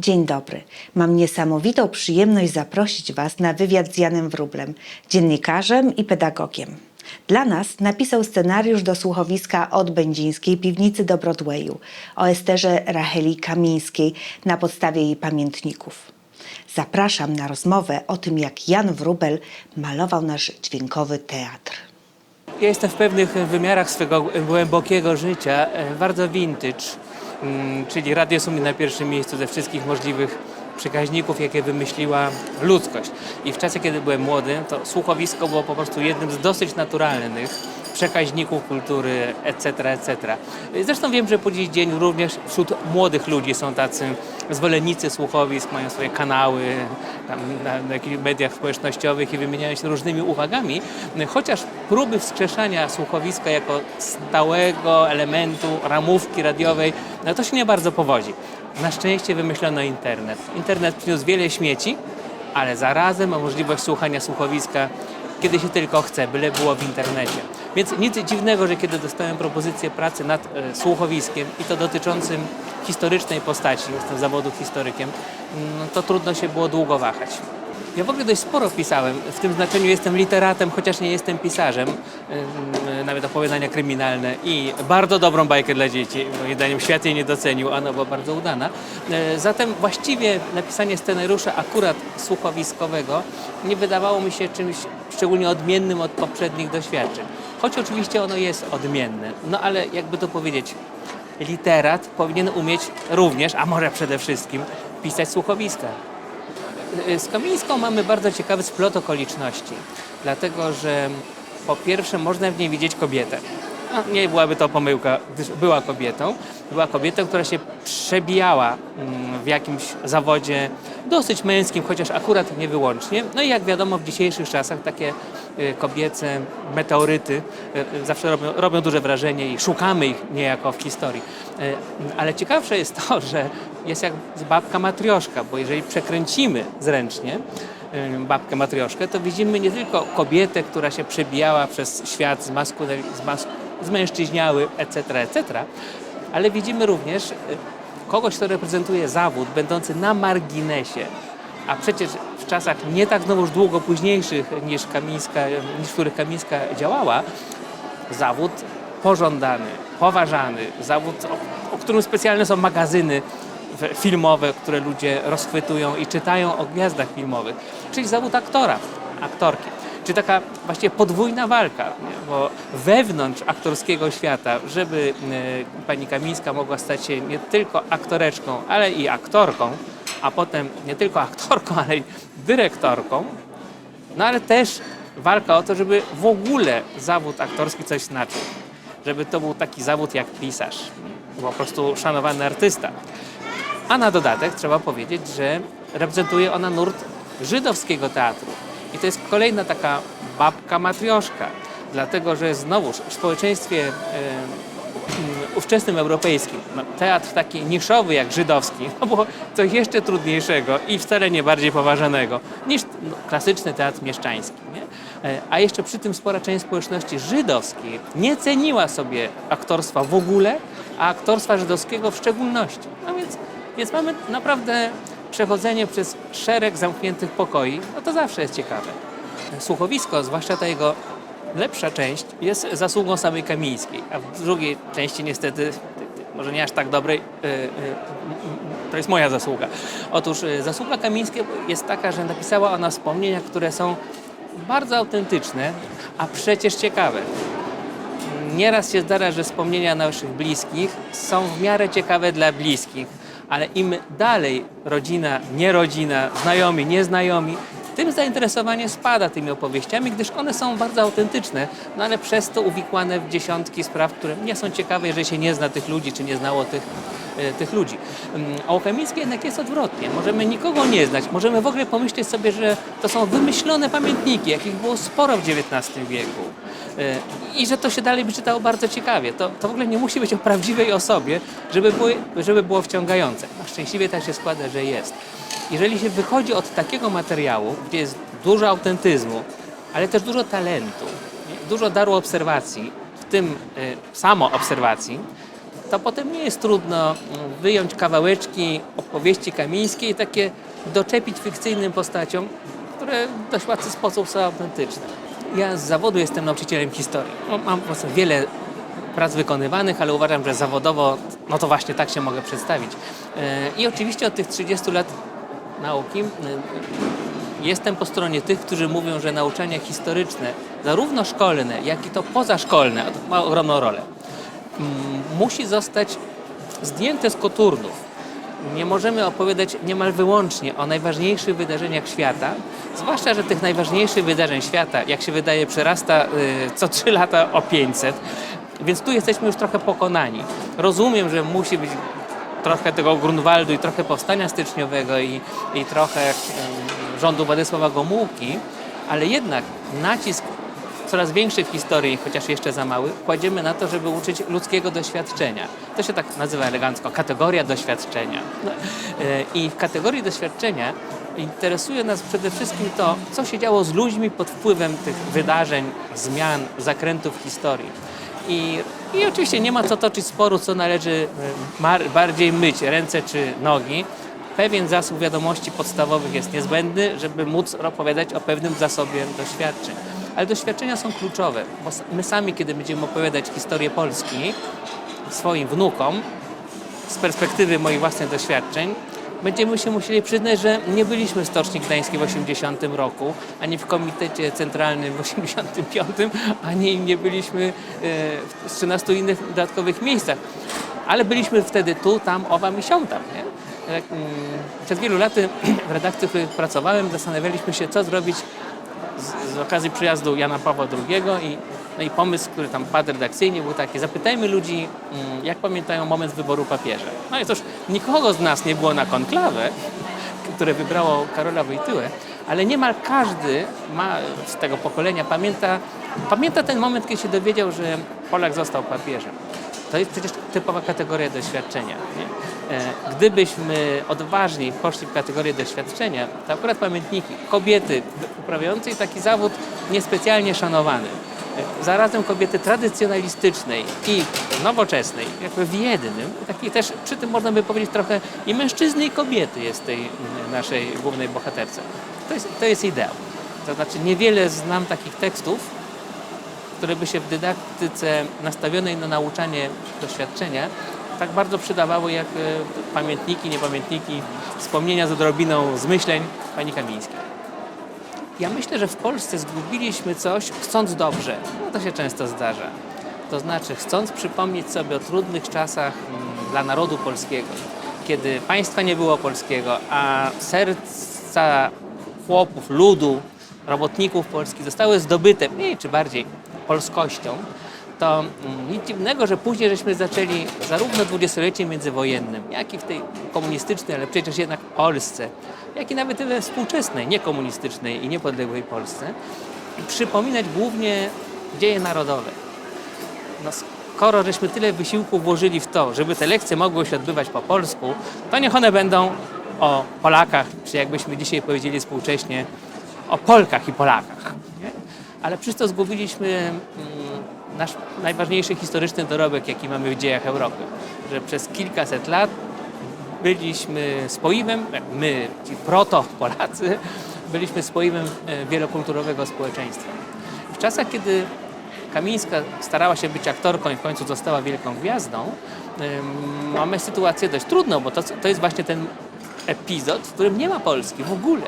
Dzień dobry. Mam niesamowitą przyjemność zaprosić Was na wywiad z Janem Wróblem, dziennikarzem i pedagogiem. Dla nas napisał scenariusz do słuchowiska od Będzińskiej Piwnicy do Broadwayu o Esterze Racheli Kamińskiej na podstawie jej pamiętników. Zapraszam na rozmowę o tym, jak Jan Wróbel malował nasz dźwiękowy teatr. Ja jestem w pewnych wymiarach swego głębokiego życia e, bardzo vintage, czyli radio mnie na pierwszym miejscu ze wszystkich możliwych przekaźników, jakie wymyśliła ludzkość. I w czasie, kiedy byłem młody, to słuchowisko było po prostu jednym z dosyć naturalnych przekaźników kultury, etc., etc. Zresztą wiem, że po dziś dzień również wśród młodych ludzi są tacy zwolennicy słuchowisk, mają swoje kanały tam na, na jakichś mediach społecznościowych i wymieniają się różnymi uwagami, chociaż próby wskrzeszania słuchowiska jako stałego elementu ramówki radiowej, no to się nie bardzo powodzi. Na szczęście wymyślono internet. Internet przyniósł wiele śmieci, ale zarazem ma możliwość słuchania słuchowiska kiedy się tylko chce, byle było w internecie. Więc nic dziwnego, że kiedy dostałem propozycję pracy nad e, słuchowiskiem i to dotyczącym historycznej postaci, jestem zawodu historykiem, mm, to trudno się było długo wahać. Ja w ogóle dość sporo pisałem, w tym znaczeniu jestem literatem, chociaż nie jestem pisarzem, Ym, nawet opowiadania kryminalne i bardzo dobrą bajkę dla dzieci, moim zdaniem świat jej nie docenił, ona była bardzo udana. E, Zatem właściwie napisanie scenariusza akurat słuchowiskowego nie wydawało mi się czymś szczególnie odmiennym od poprzednich doświadczeń. Choć oczywiście ono jest odmienne, no ale jakby to powiedzieć, literat powinien umieć również, a może przede wszystkim, pisać słuchowiska. Z Kamińską mamy bardzo ciekawy splot okoliczności, dlatego że po pierwsze można w niej widzieć kobietę. A nie byłaby to pomyłka, gdyż była kobietą. Była kobietą, która się przebijała mm, w jakimś zawodzie dosyć męskim, chociaż akurat nie wyłącznie. No i jak wiadomo w dzisiejszych czasach takie y, kobiece meteoryty y, zawsze robią, robią duże wrażenie i szukamy ich niejako w historii. Y, Ale ciekawsze jest to, że jest jak z babka matrioszka, bo jeżeli przekręcimy zręcznie babkę matrioszkę, to widzimy nie tylko kobietę, która się przebijała przez świat z, masku, z, mas, zmężczyźniały, etc., etc., ale widzimy również y, kogoś, kto reprezentuje zawód będący na marginesie, a przecież w czasach nie tak znowuż długo późniejszych niż, Kamińska, niż w których Kamińska działała, zawód pożądany, poważany, zawód, o, o którym specjalne są magazyny filmowe, które ludzie rozchwytują i czytają o gwiazdach filmowych, czyli zawód aktora, aktorki. Czy taka właściwie podwójna walka, bo wewnątrz aktorskiego świata, żeby e, pani Kamińska mogła stać się nie tylko aktoreczką, ale i aktorką, a potem nie tylko aktorką, ale i dyrektorką, no ale też walka o to, żeby w ogóle zawód aktorski coś znaczył. Żeby to był taki zawód jak pisarz, po prostu szanowany artysta. A na dodatek trzeba powiedzieć, że reprezentuje ona nurt żydowskiego teatru. I to jest kolejna taka babka matrioszka, dlatego że znowuż w społeczeństwie e, mm, ówczesnym europejskim no, teatr taki niszowy jak żydowski, no było coś jeszcze trudniejszego i wcale nie bardziej poważanego niż no, klasyczny teatr mieszczański. Nie? E, A jeszcze przy tym spora część społeczności żydowskiej nie ceniła sobie aktorstwa w ogóle, a aktorstwa żydowskiego w szczególności. No więc, więc mamy naprawdę przechodzenie przez szereg zamkniętych pokoi, no to zawsze jest ciekawe. Słuchowisko, zwłaszcza ta jego lepsza część, jest zasługą samej Kamińskiej, a w drugiej części niestety, może nie aż tak dobrej, y, y, to jest moja zasługa. Otóż y, zasługa Kamińskiej jest taka, że napisała ona wspomnienia, które są bardzo autentyczne, a przecież ciekawe. Nieraz się zdarza, że wspomnienia naszych bliskich są w miarę ciekawe dla bliskich, ale im dalej rodzina, nierodzina, znajomi, nieznajomi, tym zainteresowanie spada tymi opowieściami, gdyż one są bardzo autentyczne, no ale przez to uwikłane w dziesiątki spraw, które nie są ciekawe, jeżeli się nie zna tych ludzi, czy nie znało tych, tych ludzi. Mm, A u Chemickiej jednak jest odwrotnie. Możemy nikogo nie znać, możemy w ogóle pomyśleć sobie, że to są wymyślone pamiętniki, jakich było sporo w XIX wieku. E, I że to się dalej by czytało bardzo ciekawie. To, to w ogóle nie musi być o prawdziwej osobie, żeby było, żeby było wciągające. A szczęśliwie tak się składa, że jest. Jeżeli się wychodzi od takiego materiału, gdzie jest dużo autentyzmu, ale też dużo talentu, dużo daru obserwacji, w tym y, samo obserwacji, to potem nie jest trudno mm, wyjąć kawałeczki opowieści kamińskiej, takie doczepić fikcyjnym postaciom, które w dość łatwy sposób są autentyczne. Ja z zawodu jestem nauczycielem historii. No, Mam po prostu wiele prac wykonywanych, ale uważam, że zawodowo no to właśnie tak się mogę przedstawić. E, I oczywiście od tych 30 lat nauki jestem po stronie tych, którzy mówią, że nauczanie historyczne, zarówno szkolne, jak i to pozaszkolne, ma ogromną rolę, musi zostać zdjęte z koturnów. Nie możemy opowiadać niemal wyłącznie o najważniejszych wydarzeniach świata, zwłaszcza, że tych najważniejszych wydarzeń świata, jak się wydaje, przerasta y, co 3 lata o 500, więc tu jesteśmy już trochę pokonani. Rozumiem, że musi być trochę tego Grunwaldu i trochę powstania styczniowego i, i trochę y, rządu Władysława Gomułki, ale jednak nacisk coraz większy w historii, chociaż jeszcze za mały, kładziemy na to, żeby uczyć ludzkiego doświadczenia. To się tak nazywa elegancko, kategoria doświadczenia. No, e, I w kategorii doświadczenia interesuje nas przede wszystkim to, co się działo z ludźmi pod wpływem tych wydarzeń, zmian, zakrętów historii. I, I oczywiście nie ma co toczyć sporu, co należy e, bardziej myć, ręce czy nogi. Pewien zasób wiadomości podstawowych jest niezbędny, żeby móc opowiadać o pewnym zasobie doświadczeń. Ale doświadczenia są kluczowe, bo my sami, kiedy będziemy opowiadać historię Polski swoim wnukom, z perspektywy moich własnych doświadczeń, będziemy się musieli przyznać, że nie byliśmy w Stoczni Gdańskiej w 80 roku, ani w Komitecie Centralnym w 85, ani nie byliśmy e, w 13 innych dodatkowych miejscach. Ale byliśmy wtedy tu, tam, owam i. Nie? Tak, mm, Przez wielu lat w redakcji, w której pracowałem, zastanawialiśmy się, co zrobić z, okazji przyjazdu Jana Pawła II i, no i pomysł, który tam padł redakcyjnie był taki, zapytajmy ludzi, mm, jak pamiętają moment wyboru papieża. No i cóż, nikogo z nas nie było na konklawę, które wybrało Karola Wojtyłę, ale niemal każdy ma z tego pokolenia pamięta, pamięta ten moment, kiedy się dowiedział, że Polak został papieżem. To jest przecież typowa kategoria doświadczenia. Nie? E, Gdybyśmy odważniej poszli w kategorię doświadczenia, to akurat pamiętniki kobiety uprawiającej taki zawód niespecjalnie szanowany, e, zarazem kobiety tradycjonalistycznej i nowoczesnej, jakby w jednym, taki też przy tym można by powiedzieć trochę i mężczyzny i kobiety jest tej mm, naszej głównej bohaterce. To jest, to jest ideał. To znaczy niewiele znam takich tekstów, które by się w dydaktyce nastawionej na nauczanie doświadczenia tak bardzo przydawały jak e, pamiętniki, niepamiętniki, wspomnienia z odrobiną zmyśleń pani Kamińskiej. Ja myślę, że w Polsce zgubiliśmy coś, chcąc dobrze. No to się często zdarza. To znaczy, chcąc przypomnieć sobie o trudnych czasach mm, dla narodu polskiego, kiedy państwa nie było polskiego, a serca chłopów, ludu, robotników polskich zostały zdobyte mniej czy bardziej polskością, to mm, nic dziwnego, że później żeśmy zaczęli zarówno w dwudziestolecie międzywojennym, jak i w tej komunistycznej, ale przecież jednak Polsce, jak i nawet we współczesnej, niekomunistycznej i niepodległej Polsce, przypominać głównie dzieje narodowe. No, skoro żeśmy tyle wysiłku włożyli w to, żeby te lekcje mogły się odbywać po polsku, to niech one będą o Polakach, czy jakbyśmy dzisiaj powiedzieli współcześnie, o Polkach i Polakach. Nie? Ale przez to zgubiliśmy mm, nasz najważniejszy historyczny dorobek, jaki mamy w dziejach Europy. Że przez kilkaset lat byliśmy spoiwem, my, ci proto-Polacy, byliśmy spoiwem e, wielokulturowego społeczeństwa. W czasach, kiedy Kamińska starała się być aktorką i w końcu została wielką gwiazdą, mamy sytuację dość trudną, bo to, to jest właśnie ten epizod, w którym nie ma Polski w ogóle.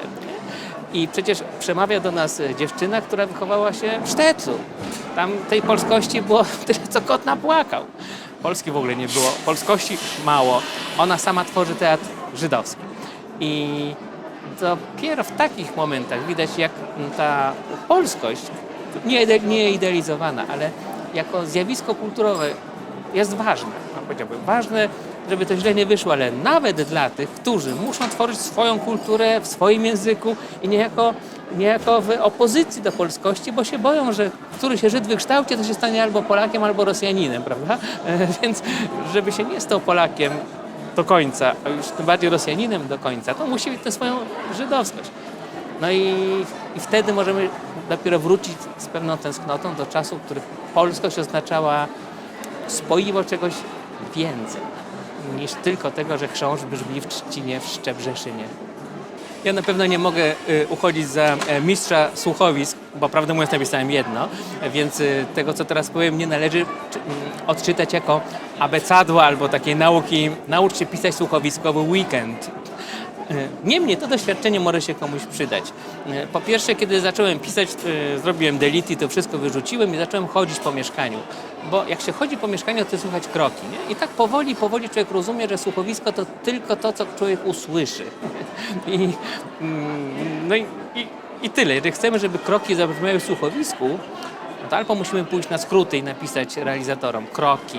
I przecież przemawia do nas dziewczyna, która wychowała się w Sztecu. Tam tej polskości było tyle, co kot napłakał. Polski w ogóle nie było, polskości mało. Ona sama tworzy teatr żydowski. I dopiero w takich momentach widać, jak ta polskość, nie, nie idealizowana, ale jako zjawisko kulturowe jest ważne. No, powiedziałbym, ważne, żeby to źle nie wyszło, ale nawet dla tych, którzy muszą tworzyć swoją kulturę w swoim języku i niejako, niejako w opozycji do polskości, bo się boją, że który się Żyd wykształci, to się stanie albo Polakiem, albo Rosjaninem, prawda? E, Więc żeby się nie stał Polakiem do końca, a już tym bardziej Rosjaninem do końca, to musi mieć tę swoją żydowskość. No i, i wtedy możemy dopiero wrócić z pewną tęsknotą do czasów, w których polskość oznaczała spoiwo czegoś więcej niż tylko tego, że chrząszcz brzmi w Trzcinie, w Szczebrzeszynie. Ja na pewno nie mogę y, uchodzić za e, mistrza słuchowisk, bo prawdę mówiąc napisałem jedno, więc y, tego, co teraz powiem, nie należy mm, odczytać jako abecadło albo takiej nauki, naucz się pisać słuchowiskowy weekend. Y, Niemniej to doświadczenie może się komuś przydać. Po pierwsze, kiedy zacząłem pisać, zrobiłem delete i to wszystko wyrzuciłem i zacząłem chodzić po mieszkaniu. Bo jak się chodzi po mieszkaniu, to słychać kroki. Nie? I tak powoli, powoli człowiek rozumie, że słuchowisko to tylko to, co człowiek usłyszy. I, mm, no i, i, i tyle. Jeżeli chcemy, żeby kroki zabrzmiały w słuchowisku, no to albo musimy pójść na skróty i napisać realizatorom kroki,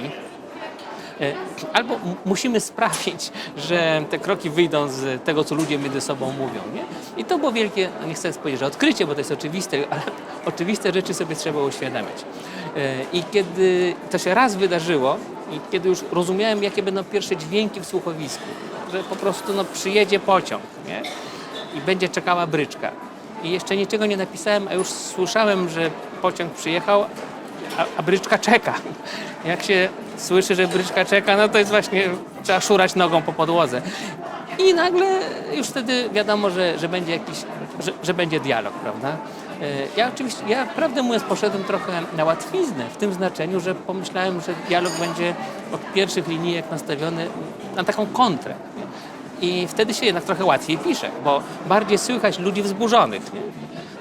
E, Albo musimy sprawić, że te kroki wyjdą z tego, co ludzie między sobą mówią. Nie? I to było wielkie, nie chcę powiedzieć, że odkrycie, bo to jest oczywiste, ale oczywiste rzeczy sobie trzeba uświadamiać. E, I kiedy to się raz wydarzyło, i kiedy już rozumiałem, jakie będą pierwsze dźwięki w słuchowisku, że po prostu no, przyjedzie pociąg nie? i będzie czekała bryczka. I jeszcze niczego nie napisałem, a już słyszałem, że pociąg przyjechał, a, a bryczka czeka. Jak się słyszy, że bryczka czeka, no to jest właśnie, trzeba szurać nogą po podłodze. I nagle już wtedy wiadomo, że, że będzie jakiś, że, że będzie dialog, prawda? E, Ja oczywiście, ja prawdę mówiąc poszedłem trochę na łatwiznę, w tym znaczeniu, że pomyślałem, że dialog będzie od pierwszych linijek nastawiony na taką kontrę. I wtedy się jednak trochę łatwiej pisze, bo bardziej słychać ludzi wzburzonych. Nie?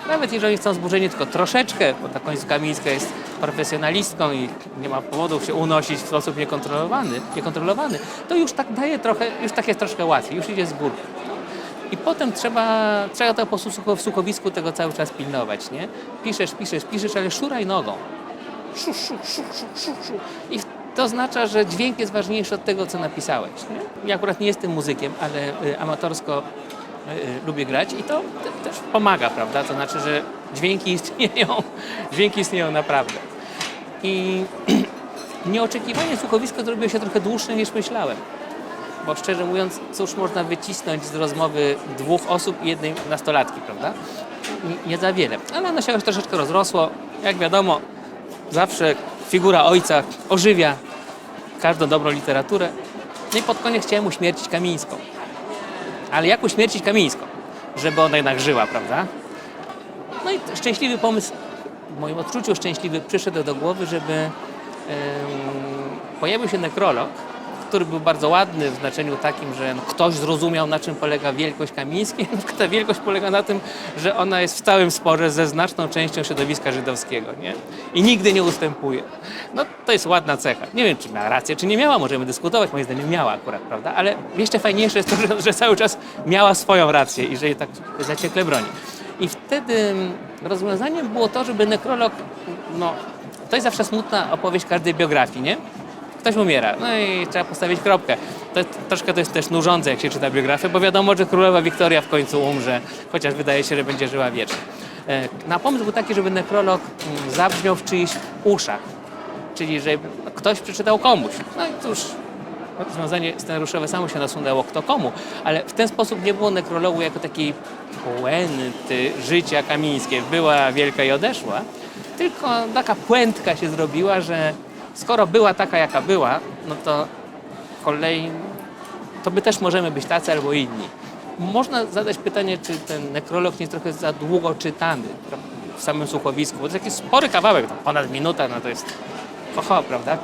Nawet jeżeli są zburzeni tylko troszeczkę, bo ta końska miejska jest profesjonalistką i nie ma powodów się unosić w sposób niekontrolowany, niekontrolowany, to już tak daje trochę, już tak jest troszkę łatwiej, już idzie z góry. I potem trzeba, trzeba to po prostu w słuchowisku tego cały czas pilnować, nie? Piszesz, piszesz, piszesz, ale szuraj nogą. Szu, szu, szu, szu, szu, szu. I to oznacza, że dźwięk jest ważniejszy od tego, co napisałeś. Nie? Ja akurat nie jestem muzykiem, ale y, amatorsko y, y, lubię grać i to te- też pomaga, prawda? To znaczy, że dźwięki istnieją, dźwięki istnieją naprawdę. I nieoczekiwanie słuchowisko zrobiło się trochę dłuższe niż myślałem. Bo szczerze mówiąc, cóż można wycisnąć z rozmowy dwóch osób i jednej nastolatki, prawda? Nie, za wiele. Ale ono się już troszeczkę rozrosło. Jak wiadomo, zawsze figura ojca ożywia każdą dobrą literaturę. No i pod koniec chciałem uśmiercić Kamińską. Ale jak uśmiercić Kamińską? Żeby ona jednak żyła, prawda? No i szczęśliwy pomysł, w moim odczuciu szczęśliwy, przyszedł do głowy, żeby em, pojawił się nekrolog, który był bardzo ładny w znaczeniu takim, że no, ktoś zrozumiał, na czym polega wielkość Kamińskiej. Ta wielkość polega na tym, że ona jest w stałym sporze ze znaczną częścią środowiska żydowskiego nie? i nigdy nie ustępuje. No to jest ładna cecha. Nie wiem, czy miała rację, czy nie miała, możemy dyskutować, moim zdaniem miała akurat, prawda? Ale jeszcze fajniejsze jest to, że, że cały czas miała swoją rację i że jej tak zaciekle broni. I wtedy mm, rozwiązaniem było to, żeby nekrolog, no to jest zawsze smutna opowieść każdej biografii, nie? Ktoś umiera, no i trzeba postawić kropkę. To, troszkę to jest też nużące, jak się czyta biografię, bo wiadomo, że królowa Wiktoria w końcu umrze, chociaż wydaje się, że będzie żyła wiecznie. E, Na pomysł był taki, żeby nekrolog mm, zabrzmiał w czyichś uszach, czyli żeby ktoś przeczytał komuś. No i cóż, rozwiązanie scenariuszowe samo się nasunęło kto komu, ale w ten sposób nie było nekrologu jako takiej puenty życia kamińskie. Była wielka i odeszła, tylko taka puentka się zrobiła, że skoro była taka, jaka była, no to kolej, to my też możemy być tacy albo inni. Można zadać pytanie, czy ten nekrolog nie jest trochę za długo czytany w samym słuchowisku, bo to jest taki spory kawałek, ponad minuta, no to jest ho, ho, prawda? E,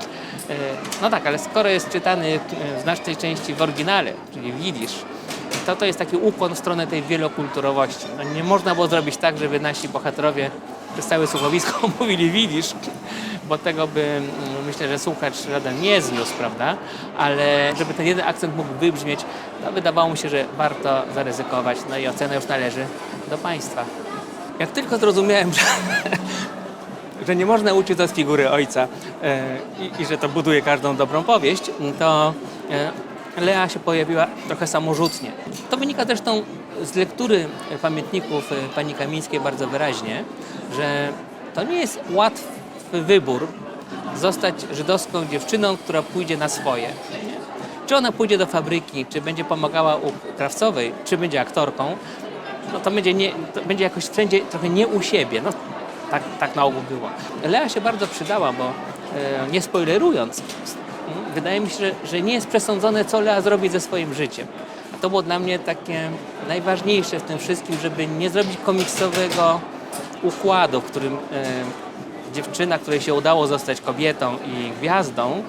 No tak, ale skoro jest czytany e, w znacznej części w oryginale, czyli w jidysz, to to jest taki ukłon w stronę tej wielokulturowości. No nie można było zrobić tak, żeby nasi bohaterowie przez całe słuchowisko mówili widzisz, bo tego by mm, myślę, że słuchacz żaden nie zniósł, prawda? Ale żeby ten jeden akcent mógł wybrzmieć, no wydawało mi się, że warto zaryzykować. No i ocena już należy do Państwa. Jak tylko zrozumiałem, że, że nie można uczyć to z figury ojca e, i, i że to buduje każdą dobrą powieść, to e, Lea się pojawiła trochę samorzutnie. To wynika zresztą z lektury pamiętników e, pani Kamińskiej bardzo wyraźnie, że to nie jest łatwy wybór zostać żydowską dziewczyną, która pójdzie na swoje. Czy ona pójdzie do fabryki, czy będzie pomagała u krawcowej, czy będzie aktorką, no to będzie, nie, to będzie jakoś wszędzie trochę nie u siebie. No, tak, tak na ogół było. Lea się bardzo przydała, bo e, nie spoilerując, wydaje mi się, że, że nie jest przesądzone, co Lea zrobi ze swoim życiem. A to było dla mnie takie najważniejsze w tym wszystkim, żeby nie zrobić komiksowego układu, w którym e, dziewczyna, której się udało zostać kobietą i gwiazdą,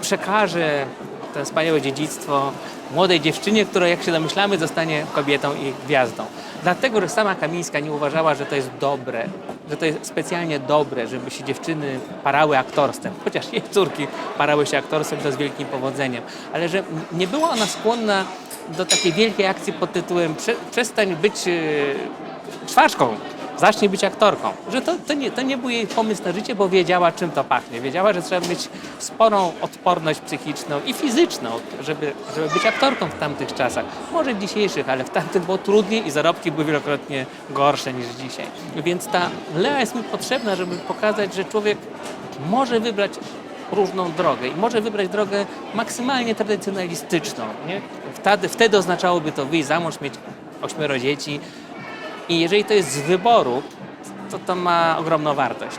przekaże to wspaniałe dziedzictwo młodej dziewczynie, która, jak się domyślamy, zostanie kobietą i gwiazdą. Dlatego, że sama Kamińska nie uważała, że to jest dobre, że to jest specjalnie dobre, żeby się dziewczyny parały aktorstwem, chociaż jej córki parały się aktorstwem, to z wielkim powodzeniem, ale że nie była ona skłonna do takiej wielkiej akcji pod tytułem "Prze- przestań być e, zacznij być aktorką. Że to, to, nie, to nie był jej pomysł na życie, bo wiedziała, czym to pachnie. Wiedziała, że trzeba mieć sporą odporność psychiczną i fizyczną, żeby, żeby być aktorką w tamtych czasach. Może w dzisiejszych, ale w tamtych było trudniej i zarobki były wielokrotnie gorsze niż dzisiaj. Więc ta Lea jest mi potrzebna, żeby pokazać, że człowiek może wybrać różną drogę i może wybrać drogę maksymalnie tradycjonalistyczną. Nie? Wtedy, wtedy oznaczałoby to wyjść za mąż, mieć ośmioro dzieci, i jeżeli to jest z wyboru, to to ma ogromną wartość.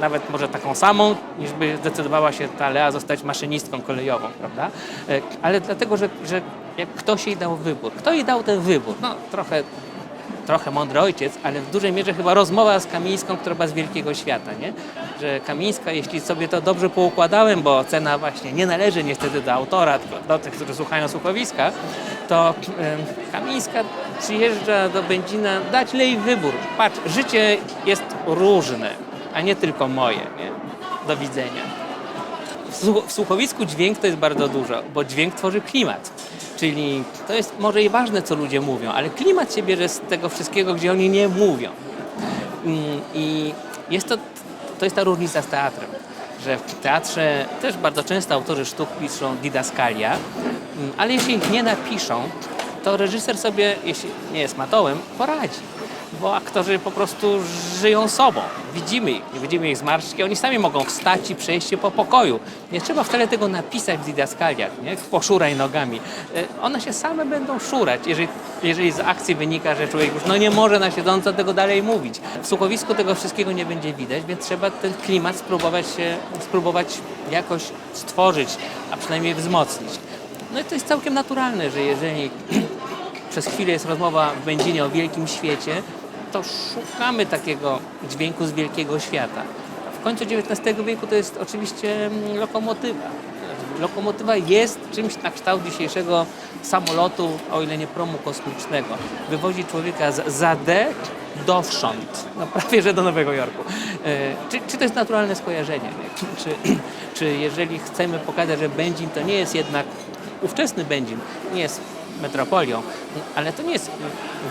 Nawet może taką samą, niż by zdecydowała się ta Lea zostać maszynistką kolejową, prawda? E, Ale dlatego, że, że ktoś jej dał wybór. Kto jej dał ten wybór? No trochę, trochę mądry ojciec, ale w dużej mierze chyba rozmowa z Kamińską, która była z wielkiego świata, nie? Że Kamińska, jeśli sobie to dobrze poukładałem, bo cena właśnie nie należy niestety do autora, tylko do tych, którzy słuchają słuchowiska, to Kamińska przyjeżdża do Będzina dać Lei wybór. Patrz, życie jest różne, a nie tylko moje, nie? Do widzenia. W słuchowisku dźwięk to jest bardzo dużo, bo dźwięk tworzy klimat. Czyli to jest może i ważne, co ludzie mówią, ale klimat się bierze z tego wszystkiego, gdzie oni nie mówią. Mm, I jest to, to jest ta różnica z teatrem, że w teatrze też bardzo często autorzy sztuk piszą didaskalia, mm, ale jeśli ich nie napiszą, to reżyser sobie, jeśli nie jest matołem, poradzi. Bo aktorzy po prostu żyją sobą. Widzimy ich, nie widzimy ich zmarszczki, oni sami mogą wstać i przejść się po pokoju. Nie trzeba wcale tego napisać w didaskaliach, nie? Poszuraj nogami. E, One się same będą szurać, jeżeli, jeżeli z akcji wynika, że człowiek już no nie może na siedząco tego dalej mówić. W słuchowisku tego wszystkiego nie będzie widać, więc trzeba ten klimat spróbować, spróbować jakoś stworzyć, a przynajmniej wzmocnić. No i to jest całkiem naturalne, że jeżeli przez chwilę jest rozmowa w Będzinie o wielkim świecie, to szukamy takiego dźwięku z wielkiego świata. W końcu XIX wieku to jest oczywiście mm, lokomotywa. Lokomotywa jest czymś na kształt dzisiejszego samolotu, o ile nie promu kosmicznego. Wywozi człowieka z za D dowsząd, no prawie że do Nowego Jorku. E, Czy, czy to jest naturalne skojarzenie? nie? Czy, czy jeżeli chcemy pokazać, że Będzin to nie jest jednak ówczesny Będzin, nie jest metropolią, ale to nie jest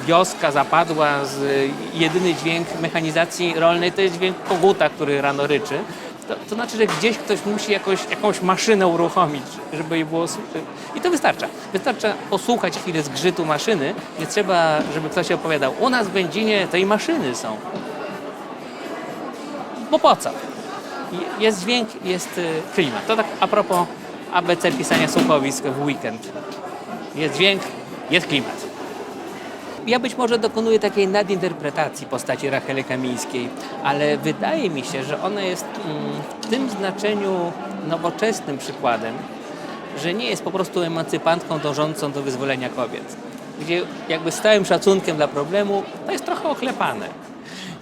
wioska zapadła z jedyny dźwięk mechanizacji rolnej to jest dźwięk koguta, który rano ryczy. To, to znaczy, że gdzieś ktoś musi jakoś, jakąś maszynę uruchomić, żeby jej było. I to wystarcza. Wystarcza posłuchać chwilę zgrzytu maszyny. Nie trzeba, żeby ktoś opowiadał. U nas w Będzinie tej maszyny są. Bo po co? Je- Jest dźwięk, jest y, klimat. To tak a propos ABC pisania słuchowisk w weekend. Jest dźwięk, jest klimat. Ja być może dokonuję takiej nadinterpretacji postaci Rachely Kamińskiej, ale wydaje mi się, że ona jest mm, w tym znaczeniu nowoczesnym przykładem, że nie jest po prostu emancypantką dążącą do wyzwolenia kobiet. Gdzie jakby z całym szacunkiem dla problemu to jest trochę oklepane.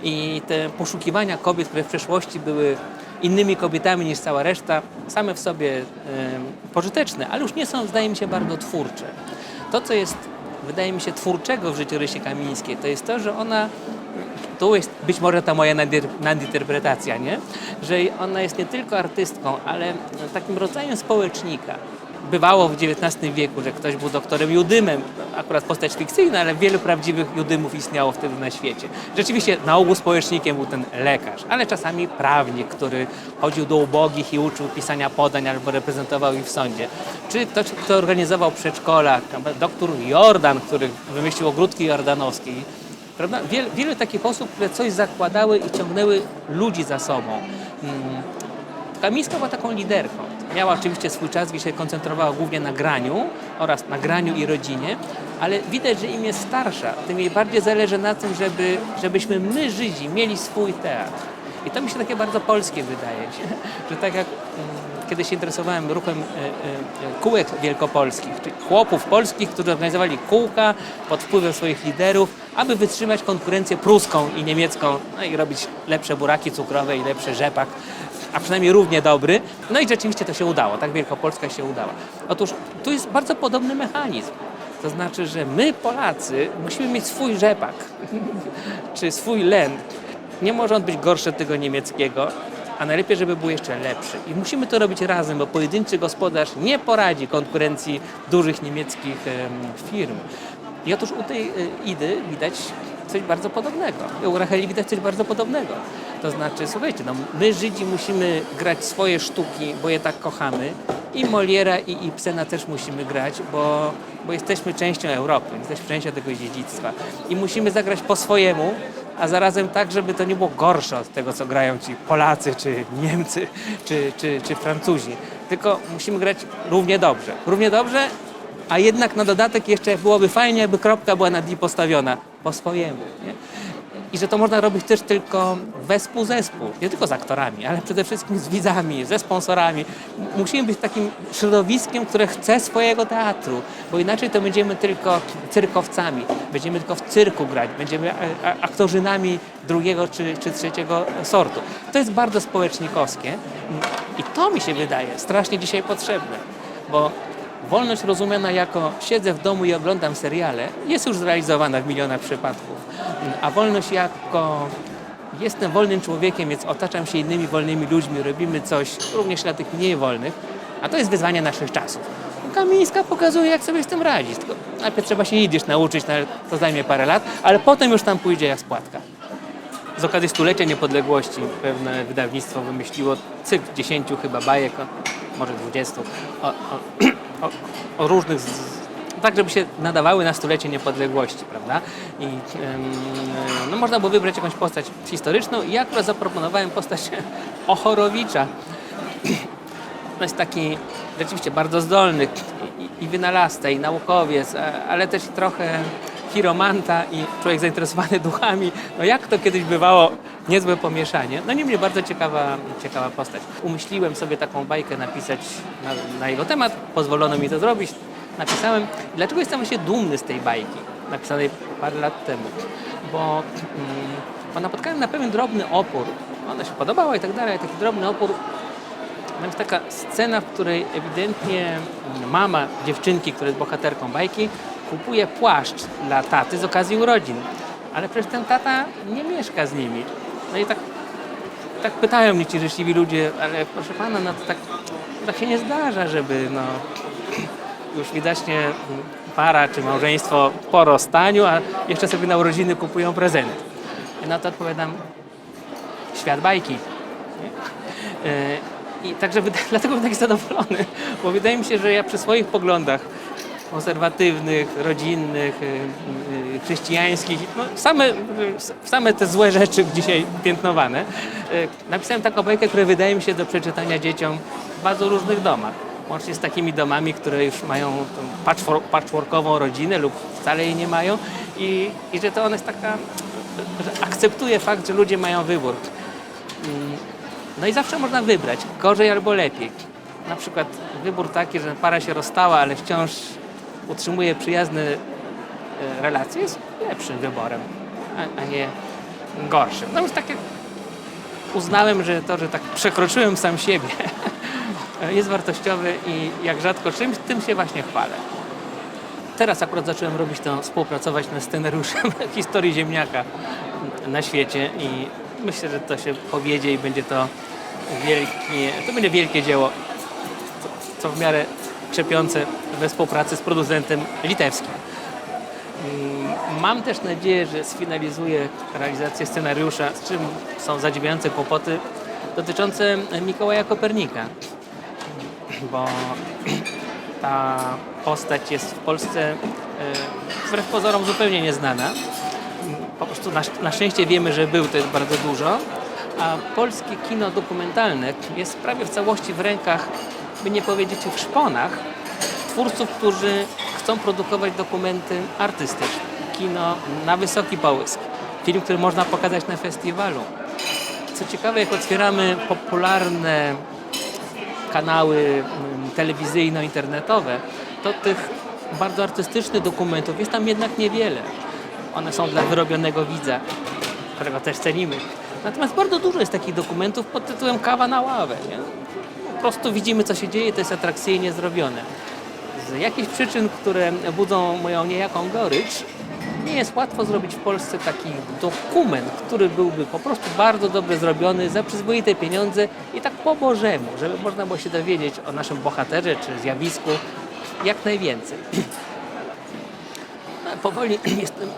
I te poszukiwania kobiet, które w przeszłości były innymi kobietami niż cała reszta, same w sobie pożyteczne, ale już nie są, zdaje mi się, bardzo twórcze. To, co jest, wydaje mi się, twórczego w życiu Rysi Kamińskiej, to jest to, że ona, tu jest być może ta moja nadinterpretacja, nie? że ona jest nie tylko artystką, ale takim rodzajem społecznika. Bywało w XIX wieku, że ktoś był doktorem Judymem, akurat postać fikcyjna, ale wielu prawdziwych Judymów istniało wtedy na świecie. Rzeczywiście na ogół społecznikiem był ten lekarz, ale czasami prawnik, który chodził do ubogich i uczył pisania podań albo reprezentował ich w sądzie. Czy ktoś, kto organizował przedszkola, doktor Jordan, który wymyślił ogródki jordanowskie. Prawda? Wiele, takich osób, które coś zakładały i ciągnęły ludzi za sobą. Mm, Kamińska była taką liderką. Miała oczywiście swój czas, gdzie się koncentrowała głównie na graniu oraz na graniu i rodzinie, ale widać, że im jest starsza, tym jej bardziej zależy na tym, żeby, żebyśmy my, Żydzi, mieli swój teatr. I to mi się takie bardzo polskie wydaje, że tak jak mm, kiedyś się interesowałem ruchem e, e, e, kółek wielkopolskich, czyli chłopów polskich, którzy organizowali kółka pod wpływem swoich liderów, aby wytrzymać konkurencję pruską i niemiecką, no i robić lepsze buraki cukrowe i lepszy rzepak, a przynajmniej równie dobry. No i rzeczywiście to się udało, tak Wielkopolska się udała. Otóż tu jest bardzo podobny mechanizm. To znaczy, że my Polacy musimy mieć swój rzepak, czy swój len. Nie może on być gorszy od tego niemieckiego, a najlepiej, żeby był jeszcze lepszy. I musimy to robić razem, bo pojedynczy gospodarz nie poradzi konkurencji dużych niemieckich em, firm. I otóż u tej y, Idy widać coś bardzo podobnego. U Racheli widać coś bardzo podobnego. To znaczy, słuchajcie, no, my Żydzi musimy grać swoje sztuki, bo je tak kochamy. I Moliera i Ibsena też musimy grać, bo, bo jesteśmy częścią Europy, jesteśmy częścią tego dziedzictwa. I musimy zagrać po swojemu, a zarazem tak, żeby to nie było gorsze od tego, co grają ci Polacy, czy Niemcy, czy, czy, czy Francuzi. Tylko musimy grać równie dobrze. Równie dobrze, a jednak na dodatek jeszcze byłoby fajnie, jakby kropka była na i postawiona po swojemu. Nie? I że to można robić też tylko wespół zespół, nie tylko z aktorami, ale przede wszystkim z widzami, ze sponsorami. Musimy być takim środowiskiem, które chce swojego teatru, bo inaczej to będziemy tylko cyrkowcami, będziemy tylko w cyrku grać, będziemy e, aktorzynami drugiego czy, czy trzeciego sortu. To jest bardzo społecznikowskie i to mi się wydaje strasznie dzisiaj potrzebne, bo Wolność rozumiana jako siedzę w domu i oglądam seriale jest już zrealizowana w milionach przypadków. A wolność jako jestem wolnym człowiekiem, więc otaczam się innymi wolnymi ludźmi, robimy coś również dla tych mniej wolnych, a to jest wyzwanie naszych czasów. Kamińska pokazuje, jak sobie z tym radzić. Tylko najpierw trzeba się jidysz nauczyć, to zajmie parę lat, ale potem już tam pójdzie jak spłatka. Z okazji stulecia niepodległości pewne wydawnictwo wymyśliło cykl 10 chyba bajek, może 20, o, o, o, o różnych, z, tak żeby się nadawały na stulecie niepodległości, prawda? I em, no, można było wybrać jakąś postać historyczną i ja akurat zaproponowałem postać Ochorowicza. To jest taki rzeczywiście bardzo zdolny i, i wynalazca, i naukowiec, ale też trochę hiromanta i człowiek zainteresowany duchami. No jak to kiedyś bywało, niezłe pomieszanie. No niemniej bardzo ciekawa, ciekawa postać. Umyśliłem sobie taką bajkę napisać na, na jego temat, pozwolono mi to zrobić. Napisałem. Dlaczego jestem właśnie dumny z tej bajki, napisanej parę lat temu? Bo mm, napotkałem na pewien drobny opór. Ona się podobała i tak dalej, taki drobny opór no jest taka scena, w której ewidentnie mama dziewczynki, która jest bohaterką bajki, kupuje płaszcz dla taty z okazji urodzin. Ale przecież ten tata nie mieszka z nimi. No i tak, tak pytają mnie ci życzliwi ludzie, ale proszę pana, no to tak, tak się nie zdarza, żeby no, już widocznie para czy małżeństwo po rozstaniu, a jeszcze sobie na urodziny kupują prezenty. Na to odpowiadam, świat bajki. E, I także dlatego byłem taki zadowolony, bo wydaje mi się, że ja przy swoich poglądach konserwatywnych, rodzinnych, y, y, chrześcijańskich, no same, y, same te złe rzeczy dzisiaj piętnowane, napisałem taką bajkę, która wydaje mi się do przeczytania dzieciom w bardzo różnych domach. Łącznie z takimi domami, które już mają patchworkową rodzinę lub wcale jej nie mają i, i że to ona jest taka, że akceptuje fakt, że ludzie mają wybór. Mm, No i zawsze można wybrać, gorzej albo lepiej. Na przykład wybór taki, że para się rozstała, ale wciąż utrzymuje przyjazne e, relacje, jest lepszym wyborem, a, nie gorszym. No już takie uznałem, że to, że tak przekroczyłem sam siebie, jest wartościowe i jak rzadko czymś, tym się właśnie chwalę. Teraz akurat zacząłem robić to, współpracować nad scenariuszem historii ziemniaka na świecie i myślę, że to się powiedzie i będzie to wielkie, to będzie wielkie dzieło, co, co w miarę krzepiące we współpracy z producentem litewskim. Mm, Mam też nadzieję, że sfinalizuję realizację scenariusza, z czym są zadziwiające kłopoty dotyczące Mikołaja Kopernika, bo ta postać jest w Polsce e, wbrew pozorom zupełnie nieznana. Po prostu na, na szczęście wiemy, że był, to jest bardzo dużo, a polskie kino dokumentalne jest prawie w całości w rękach, by nie powiedzieć w szponach, twórców, którzy chcą produkować dokumenty artystyczne. Kino na wysoki połysk. Film, który można pokazać na festiwalu. Co ciekawe, jak otwieramy popularne kanały mm, telewizyjno-internetowe, to tych bardzo artystycznych dokumentów jest tam jednak niewiele. One są dla wyrobionego widza, którego też cenimy. Natomiast bardzo dużo jest takich dokumentów pod tytułem kawa na ławę. Nie? Prostu widzimy, co się dzieje, to jest atrakcyjnie zrobione. Z jakichś przyczyn, które budzą moją niejaką gorycz, nie jest łatwo zrobić w Polsce taki dokument, który byłby po prostu bardzo dobrze zrobiony za przyzwoite pieniądze i tak po Bożemu, żeby można było się dowiedzieć o naszym bohaterze czy zjawisku jak najwięcej. No, Powoli jestem,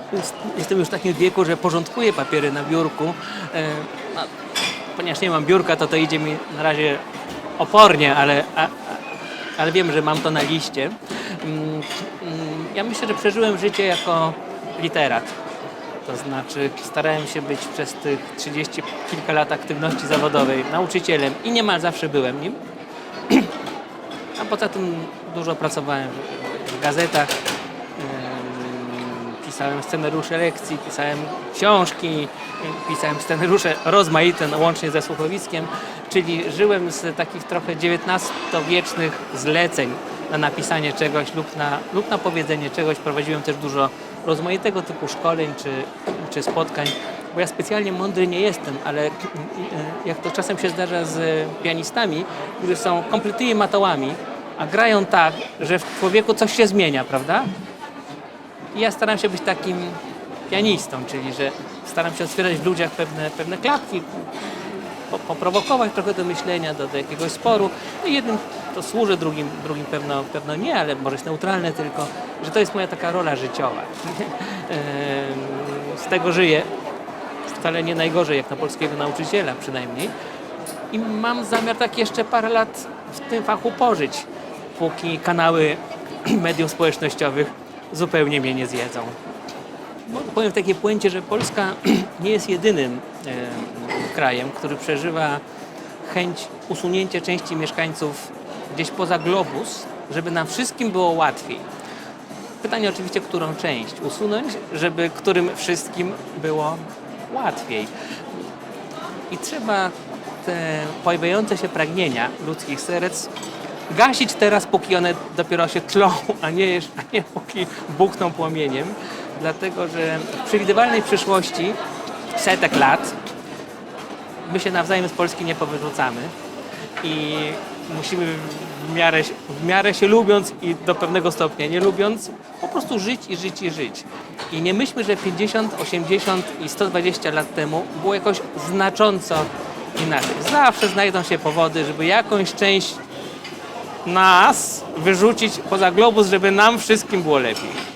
jestem już w takim wieku, że porządkuję papiery na biurku. No, ponieważ nie mam biurka, to to idzie mi na razie opornie, ale, a, ale wiem, że mam to na liście. Mm, mm, Ja myślę, że przeżyłem życie jako literat. To znaczy starałem się być przez tych 30 kilka lat aktywności zawodowej nauczycielem i niemal zawsze byłem nim. A poza tym dużo pracowałem w- gazetach, em, pisałem scenariusze lekcji, pisałem książki, pisałem scenariusze rozmaite, no, łącznie ze słuchowiskiem, czyli żyłem z takich trochę XIX-wiecznych zleceń na napisanie czegoś lub na, lub na powiedzenie czegoś. Prowadziłem też dużo rozmaitego typu szkoleń czy, czy spotkań, bo ja specjalnie mądry nie jestem, ale e, jak to czasem się zdarza z pianistami, którzy są kompletnymi matołami, a grają tak, że w człowieku coś się zmienia, prawda? I ja staram się być takim pianistą, czyli że staram się otwierać w ludziach pewne, pewne klapki, poprowokować trochę do myślenia, do, do jakiegoś sporu. No jednym to służy, drugim, drugim pewno, pewno nie, ale może jest neutralne tylko, że to jest moja taka rola życiowa. Z tego żyję. Wcale nie najgorzej jak na polskiego nauczyciela przynajmniej. I mam zamiar tak jeszcze parę lat w tym fachu pożyć, póki kanały mediów społecznościowych zupełnie mnie nie zjedzą. Powiem w takiej puencie, że Polska nie jest jedynym krajem, który przeżywa chęć usunięcia części mieszkańców gdzieś poza globus, żeby nam wszystkim było łatwiej. Pytanie oczywiście, którą część usunąć, żeby którym wszystkim było łatwiej. I trzeba te pojawiające się pragnienia ludzkich serc gasić teraz, póki one dopiero się tlą, a nie, a nie póki buchną płomieniem. Dlatego, że w przewidywalnej przyszłości, setek lat, my się nawzajem z Polski nie powyrzucamy i musimy w miarę, w miarę się lubiąc i do pewnego stopnia nie lubiąc, po prostu żyć i żyć i żyć. I nie myślmy, że 50, 80 i 120 lat temu było jakoś znacząco inaczej. Zawsze znajdą się powody, żeby jakąś część nas wyrzucić poza globus, żeby nam wszystkim było lepiej.